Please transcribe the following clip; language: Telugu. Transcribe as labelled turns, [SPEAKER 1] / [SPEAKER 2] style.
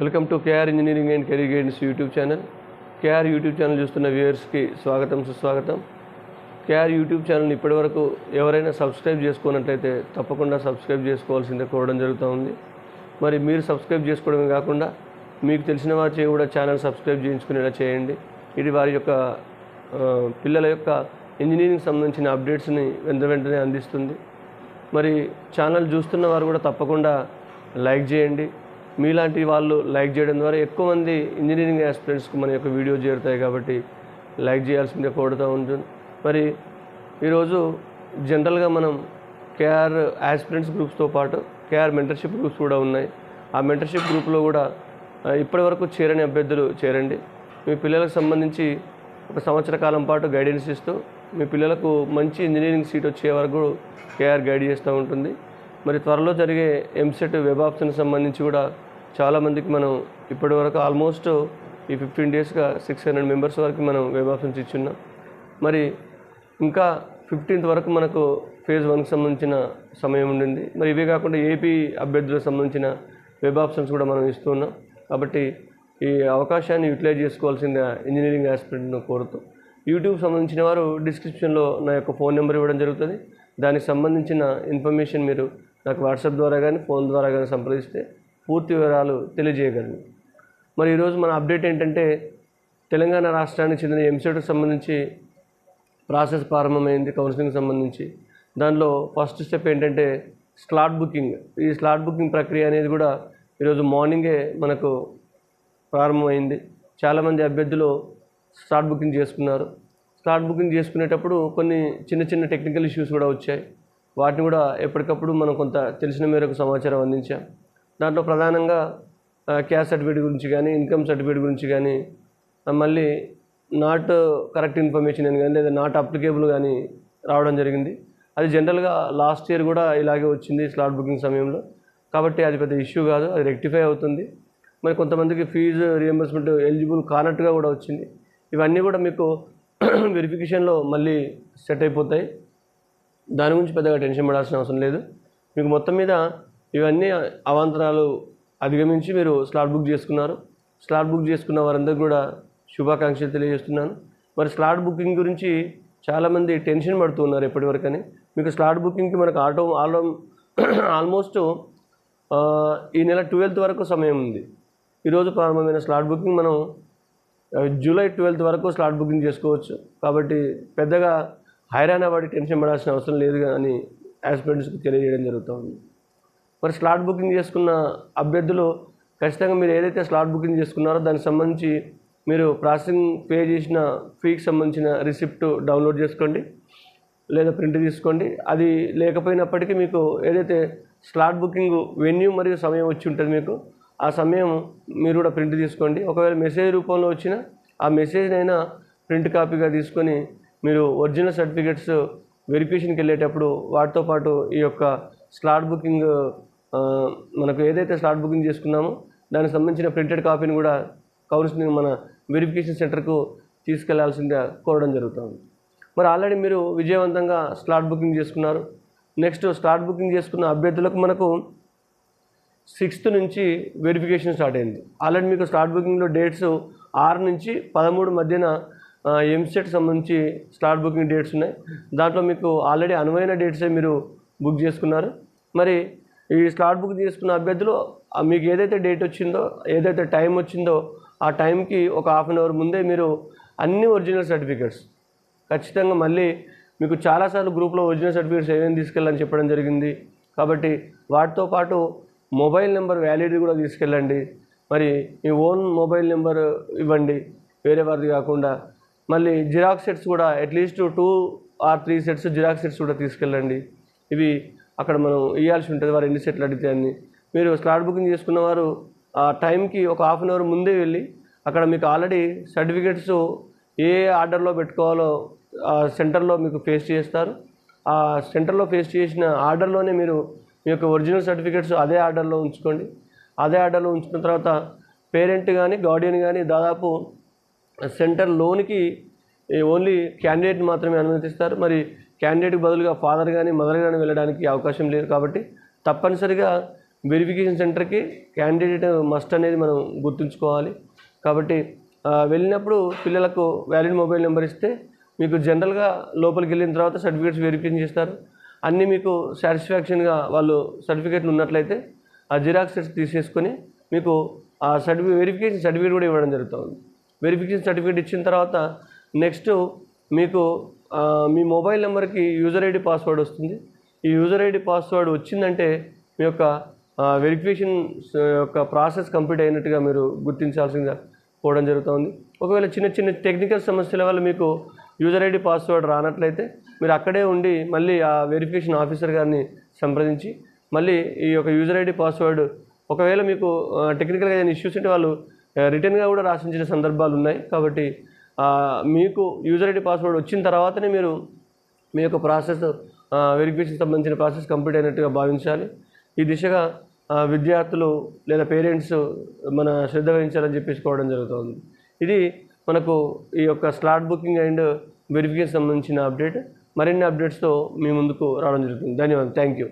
[SPEAKER 1] Welcome to KR engineering and career guidance YouTube channel. KR YouTube channel చూస్తున్న వ్యూయర్స్కి స్వాగతం సుస్వాగతం. కేఆర్ యూట్యూబ్ ఛానల్ని ఇప్పటివరకు ఎవరైనా సబ్స్క్రైబ్ చేసుకున్నట్లయితే తప్పకుండా సబ్స్క్రైబ్ చేసుకోవాల్సిందే కోరడం జరుగుతూ ఉంది. మరి మీరు సబ్స్క్రైబ్ చేసుకోవడమే కాకుండా మీకు తెలిసిన వారి కూడా ఛానల్ సబ్స్క్రైబ్ చేయించుకునేలా చేయండి. ఇది వారి యొక్క పిల్లల యొక్క ఇంజనీరింగ్ సంబంధించిన అప్డేట్స్ని వెంట వెంటనే అందిస్తుంది. మరి ఛానల్ చూస్తున్న వారు కూడా తప్పకుండా లైక్ చేయండి. మీలాంటి వాళ్ళు లైక్ చేయడం ద్వారా ఎక్కువ మంది ఇంజనీరింగ్ ఆస్పిరెంట్స్కి మన యొక్క వీడియో చేరుతాయి కాబట్టి లైక్ చేయాల్సిందే కోరుతూ ఉంటుంది మరి ఈరోజు జనరల్గా మనం కేఆర్ ఆస్పిరెంట్స్ గ్రూప్స్తో పాటు కేఆర్ మెంటర్షిప్ గ్రూప్స్ కూడా ఉన్నాయి. ఆ మెంటర్షిప్ గ్రూప్లో కూడా ఇప్పటి ఇప్పటివరకు చేరని అభ్యర్థులు చేరండి. మీ పిల్లలకు సంబంధించి ఒక సంవత్సర కాలం పాటు గైడెన్స్ ఇస్తూ మీ పిల్లలకు మంచి ఇంజనీరింగ్ సీట్ వచ్చే వరకు కేఆర్ గైడ్ చేస్తూ ఉంటుంది. మరి త్వరలో జరిగే ఎంసెట్ వెబ్ ఆప్షన్ సంబంధించి కూడా చాలామందికి మనం ఇప్పటివరకు ఆల్మోస్ట్ ఈ ఫిఫ్టీన్ డేస్గా సిక్స్ హండ్రెడ్ మెంబర్స్ వరకు మనం వెబ్ ఆప్షన్స్ ఇచ్చున్నాం. మరి ఇంకా ఫిఫ్టీన్త్ వరకు మనకు ఫేజ్ వన్కి సంబంధించిన సమయం ఉండింది. మరి ఇవే కాకుండా ఏపీ అభ్యర్థులకు సంబంధించిన వెబ్ ఆప్షన్స్ కూడా మనం ఇస్తున్నాం కాబట్టి ఈ అవకాశాన్ని యూటిలైజ్ చేసుకోవాల్సిందిగా ఇంజనీరింగ్ ఆస్పిరెంట్ను కోరుతూ. యూట్యూబ్ సంబంధించిన వారు డిస్క్రిప్షన్లో నా యొక్క ఫోన్ నెంబర్ ఇవ్వడం జరుగుతుంది. దానికి సంబంధించిన ఇన్ఫర్మేషన్ మీరు నాకు వాట్సాప్ ద్వారా కానీ ఫోన్ ద్వారా కానీ సంప్రదిస్తే పూర్తి వివరాలు తెలియజేయగలను. మరి ఈరోజు మన అప్డేట్ ఏంటంటే తెలంగాణ రాష్ట్రానికి చెందిన ఎంసెట్కి సంబంధించి ప్రాసెస్ ప్రారంభమైంది కౌన్సిలింగ్ సంబంధించి. దానిలో ఫస్ట్ స్టెప్ ఏంటంటే స్లాట్ బుకింగ్. ఈ స్లాట్ బుకింగ్ ప్రక్రియ అనేది కూడా ఈరోజు మార్నింగే మనకు ప్రారంభమైంది. చాలామంది అభ్యర్థులు స్లాట్ బుకింగ్ చేసుకున్నారు. స్లాట్ బుకింగ్ చేసుకునేటప్పుడు కొన్ని చిన్న చిన్న టెక్నికల్ ఇష్యూస్ కూడా వచ్చాయి. వాటిని కూడా ఎప్పటికప్పుడు మనం కొంత తెలిసిన మేరకు సమాచారం అందించాం. దాంట్లో ప్రధానంగా క్యాస్ట్ సర్టిఫికేట్ గురించి కానీ ఇన్కమ్ సర్టిఫికేట్ గురించి కానీ మళ్ళీ నాట్ కరెక్ట్ ఇన్ఫర్మేషన్ అని కానీ లేదా నాట్ అప్లికేబుల్ కానీ రావడం జరిగింది. అది జనరల్గా లాస్ట్ ఇయర్ కూడా ఇలాగే వచ్చింది స్లాట్ బుకింగ్ సమయంలో. కాబట్టి అది పెద్ద ఇష్యూ కాదు అది రెక్టిఫై అవుతుంది. మరి కొంతమందికి ఫీజు రియంబర్స్మెంట్ ఎలిజిబుల్ కానట్టుగా కూడా వచ్చింది. ఇవన్నీ కూడా మీకు వెరిఫికేషన్లో మళ్ళీ సెట్ అయిపోతాయి. దాని గురించి పెద్దగా టెన్షన్ పడాల్సిన అవసరం లేదు. మీకు మొత్తం మీద ఇవన్నీ అవాంతరాలు అధిగమించి మీరు స్లాట్ బుక్ చేసుకున్నారు. స్లాట్ బుక్ చేసుకున్న వారందరికీ కూడా శుభాకాంక్షలు తెలియజేస్తున్నాను. మరి స్లాట్ బుకింగ్ గురించి చాలామంది టెన్షన్ పడుతూ ఉన్నారు ఎప్పటివరకని మీకు స్లాట్ బుకింగ్కి మనకు ఆటో ఆలో ఆల్మోస్ట్ ఈ నెల ట్వెల్త్ వరకు సమయం ఉంది. ఈరోజు ప్రారంభమైన స్లాట్ బుకింగ్ మనం జూలై ట్వెల్త్ వరకు స్లాట్ బుకింగ్ చేసుకోవచ్చు. కాబట్టి పెద్దగా హైరాణ పడి టెన్షన్ పడాల్సిన అవసరం లేదు అని ఆస్పిరెంట్స్కి తెలియజేయడం జరుగుతుంది మరి స్లాట్ బుకింగ్ చేసుకున్న అభ్యర్థులు ఖచ్చితంగా మీరు ఏదైతే స్లాట్ బుకింగ్ చేసుకున్నారో దానికి సంబంధించి మీరు ప్రాసెసింగ్ పే చేసిన ఫీకి సంబంధించిన రిసిప్ట్ డౌన్లోడ్ చేసుకోండి లేదా ప్రింట్ తీసుకోండి. అది లేకపోయినప్పటికీ మీకు ఏదైతే స్లాట్ బుకింగ్ వెన్యూ మరియు సమయం వచ్చి ఉంటుంది మీకు ఆ సమయం మీరు కూడా ప్రింట్ తీసుకోండి. ఒకవేళ మెసేజ్ రూపంలో వచ్చిన ఆ మెసేజ్ అయినా ప్రింట్ కాపీగా తీసుకొని మీరు ఒరిజినల్ సర్టిఫికెట్స్ వెరిఫికేషన్కి వెళ్ళేటప్పుడు వాటితో పాటు ఈ యొక్క స్లాట్ బుకింగ్ మనకు ఏదైతే స్లాట్ బుకింగ్ చేసుకున్నామో దానికి సంబంధించిన ప్రింటెడ్ కాపీని కూడా కౌన్సిలింగ్ మన వెరిఫికేషన్ సెంటర్కు తీసుకెళ్ళాల్సిందిగా కోరడం జరుగుతుంది. మరి ఆల్రెడీ మీరు విజయవంతంగా స్లాట్ బుకింగ్ చేసుకున్నారు. నెక్స్ట్ స్లాట్ బుకింగ్ చేసుకున్న అభ్యర్థులకు మనకు సిక్స్త్ నుంచి వెరిఫికేషన్ స్టార్ట్ అయింది. ఆల్రెడీ మీకు స్లాట్ బుకింగ్లో డేట్స్ ఆరు నుంచి పదమూడు మధ్యన ఎంసెట్ సంబంధించి స్లాట్ బుకింగ్ డేట్స్ ఉన్నాయి. దాంట్లో మీకు ఆల్రెడీ అనువైన డేట్సే మీరు బుక్ చేసుకున్నారు. మరి ఈ స్లాట్ బుక్ తీసుకున్న అభ్యర్థులు మీకు ఏదైతే డేట్ వచ్చిందో ఏదైతే టైం వచ్చిందో ఆ టైంకి ఒక హాఫ్ అన్ అవర్ ముందే మీరు అన్ని ఒరిజినల్ సర్టిఫికెట్స్ ఖచ్చితంగా మళ్ళీ మీకు చాలాసార్లు గ్రూప్లో ఒరిజినల్ సర్టిఫికేట్స్ ఏమేమి తీసుకెళ్ళని చెప్పడం జరిగింది. కాబట్టి వాటితో పాటు మొబైల్ నెంబర్ వ్యాలిడిటీ కూడా తీసుకెళ్ళండి. మరి మీ ఓన్ మొబైల్ నెంబర్ ఇవ్వండి వేరే వారిది కాకుండా. మళ్ళీ జిరాక్స్ సెట్స్ కూడా at least two or three sets Xerox sets కూడా తీసుకెళ్ళండి. ఇవి అక్కడ మనం ఇవ్వాల్సి ఉంటుంది వారు ఎన్ని సెట్లు అడిగితే అన్ని. మీరు స్లాట్ బుకింగ్ చేసుకున్న వారు ఆ టైంకి ఒక హాఫ్ అన్ అవర్ ముందే వెళ్ళి అక్కడ మీకు ఆల్రెడీ సర్టిఫికెట్స్ ఏ ఆర్డర్లో పెట్టుకోవాలో ఆ సెంటర్లో మీకు ఫేస్ చేస్తారు. ఆ సెంటర్లో ఫేస్ చేసిన ఆర్డర్లోనే మీరు మీ యొక్క ఒరిజినల్ సర్టిఫికెట్స్ అదే ఆర్డర్లో ఉంచుకోండి. అదే ఆర్డర్లో ఉంచుకున్న తర్వాత పేరెంట్ కానీ గార్డియన్ కానీ దాదాపు సెంటర్ లోనికి ఓన్లీ క్యాండిడేట్ మాత్రమే అనుమతిస్తారు. మరి క్యాండిడేట్కి బదులుగా ఫాదర్ కానీ మదర్ కానీ వెళ్ళడానికి అవకాశం లేదు కాబట్టి తప్పనిసరిగా వెరిఫికేషన్ సెంటర్కి క్యాండిడేట్ మస్ట్ అనేది మనం గుర్తుంచుకోవాలి. కాబట్టి వెళ్ళినప్పుడు పిల్లలకు వ్యాలిడ్ మొబైల్ నెంబర్ ఇస్తే మీకు జనరల్గా లోపలికి వెళ్ళిన తర్వాత సర్టిఫికేట్స్ వెరిఫికేషన్ చేస్తారు. అన్నీ మీకు సాటిస్ఫాక్షన్గా వాళ్ళు సర్టిఫికేట్లు ఉన్నట్లయితే ఆ జిరాక్స్ తీసేసుకొని మీకు ఆ సర్టిఫి వెరిఫికేషన్ సర్టిఫికేట్ కూడా ఇవ్వడం జరుగుతుంది. వెరిఫికేషన్ సర్టిఫికేట్ ఇచ్చిన తర్వాత నెక్స్ట్ మీకు మీ మొబైల్ నెంబర్కి యూజర్ ఐడి పాస్వర్డ్ వస్తుంది. ఈ యూజర్ ఐడి పాస్వర్డ్ వచ్చిందంటే మీ యొక్క వెరిఫికేషన్ యొక్క ప్రాసెస్ కంప్లీట్ అయినట్టుగా మీరు గుర్తించాల్సిందిగా పోవడం జరుగుతుంది. ఒకవేళ చిన్న చిన్న టెక్నికల్ సమస్యల వల్ల మీకు యూజర్ ఐడి పాస్వర్డ్ రానట్లయితే మీరు అక్కడే ఉండి మళ్ళీ ఆ వెరిఫికేషన్ ఆఫీసర్ గారిని సంప్రదించి మళ్ళీ ఈ యొక్క యూజర్ ఐడి పాస్వర్డ్ ఒకవేళ మీకు టెక్నికల్గా ఏదైనా ఇష్యూస్ ఉంటే వాళ్ళు రిటర్న్గా కూడా రాసించిన సందర్భాలు ఉన్నాయి కాబట్టి మీకు యూజర్ ఐడి పాస్వర్డ్ వచ్చిన తర్వాతనే మీరు మీ యొక్క ప్రాసెస్ వెరిఫికేషన్ సంబంధించిన ప్రాసెస్ కంప్లీట్ అయినట్టుగా భావించాలి. ఈ దిశగా విద్యార్థులు లేదా పేరెంట్స్ మన శ్రద్ధ వహించాలని చెప్పేసుకోవడం జరుగుతుంది. ఇది మనకు ఈ యొక్క స్లాట్ బుకింగ్ అండ్ వెరిఫికేషన్ సంబంధించిన అప్డేట్ మరిన్ని అప్డేట్స్తో మీ ముందుకు రావడం జరుగుతుంది. ధన్యవాదాలు. Thank you